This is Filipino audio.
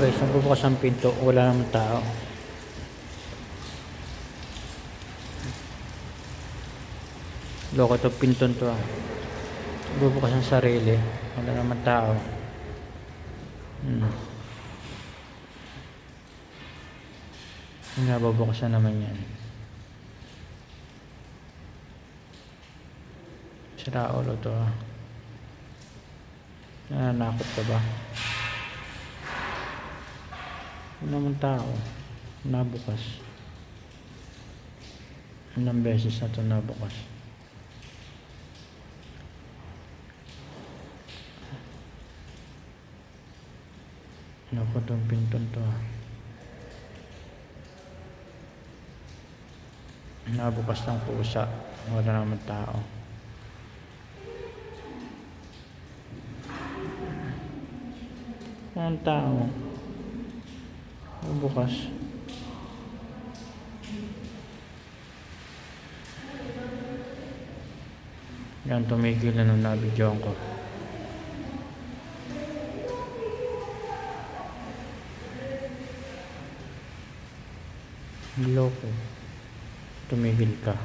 Guys, nagbubukas ang pinto. Wala namang tao. Loko to pinto to ah. Bubukas ang sarili. Wala naman tao. Hmm. Nga, bubukasan naman yan. Sira ulo to ah. Nananakot ka ba? Wala naman tao. Nabukas. Ilang beses na ito nabukas. Naku, itong pinton to ah. Nabukas ng pusa. Wala naman tao. Walang tao. Bukas. Yan, tumigil na nung nabidyoan ko. Loko. Tumigil ka.